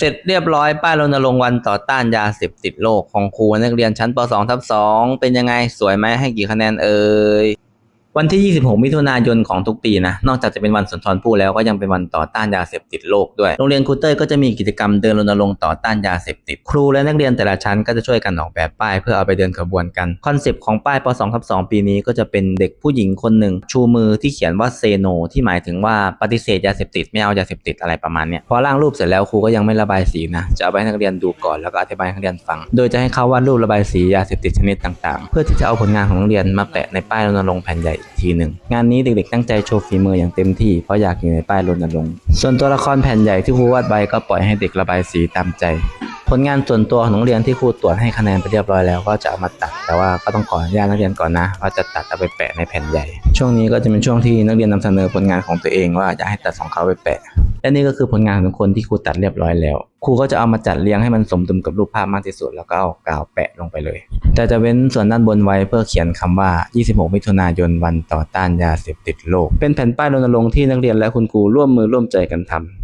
เสร็จเรียบร้อยป้ายรณรงค์วันต่อต้านยาเสพติดโลกของครูนักเรียนชั้นป .2 ทับ2เป็นยังไงสวยไหมให้กี่คะแนนเอ่ย วันที่ 26 มิถุนายนของทุกปีนะ นอกจากจะเป็นวันสุนทรภู่แล้วก็ยังเป็นวันต่อต้านยาเสพติดโลกด้วย โรงเรียนครูเต้ยก็จะมีกิจกรรมเดินรณรงค์ต่อต้านยาเสพติด ครูและนักเรียนแต่ละชั้นก็จะช่วยกันออกแบบป้ายเพื่อเอาไปเดินขบวนกัน คอนเซปต์ของป้ายป .2 ทับ2ปีนี้ก็จะเป็นเด็กผู้หญิงคนหนึ่ง ชูมือที่เขียนว่าเซโนที่หมายถึงว่าปฏิเสธยาเสพติดไม่เอายาเสพติดอะไรประมาณเนี้ย พอร่างรูปเสร็จแล้วครูก็ยังไม่ระบายสีนะ จะเอาไปให้นักเรียนดูก่อนแล้วก็อธิบายให้นักเรียนฟัง โดยจะให้เขาวาดรูประบายสียาเสพติดชนิดต่าง ๆ เพื่อที่จะเอาผลงานของนักเรียนมาแปะในป้ายรณรงค์แผ่นใหญ่กทีหนึ่งงานนี้เด็กๆตั้งใจโชว์ฝีมืออย่างเต็มที่เพราะอยากอยู่ในป้ายรณรงค์ส่วนตัวละครแผ่นใหญ่ที่ครูวาดใบก็ปล่อยให้เด็กระบายสีตามใจ ผลงานส่วนตัวของนักเรียนที่ครูตรวจให้คะแนนไปเรียบร้อยแล้วก็จะเอามาตัด แต่ว่าก็ต้องขออนุญาตนักเรียนก่อนนะว่าจะตัดเอาไปแปะในแผ่นใหญ่ ช่วงนี้ก็จะเป็นช่วงที่นักเรียนนำเสนอผลงานของตัวเองว่าจะให้ตัดของเขาไปแปะ และนี่ก็คือผลงานของทุกคนที่ครูตัดเรียบร้อยแล้ว ครูก็จะเอามาจัดเรียงให้มันสมดุลกับรูปภาพมากที่สุด แล้วก็เอากาวแปะลงไปเลย แต่จะเว้นส่วนด้านบนไว้เพื่อเขียนคำว่า 26 มิถุนายนวันต่อต้านยาเสพติดโลก เป็นแผ่นป้ายรณรงค์ที่นักเรียนและคุณครูร่วมมือร่วมใจกันทำ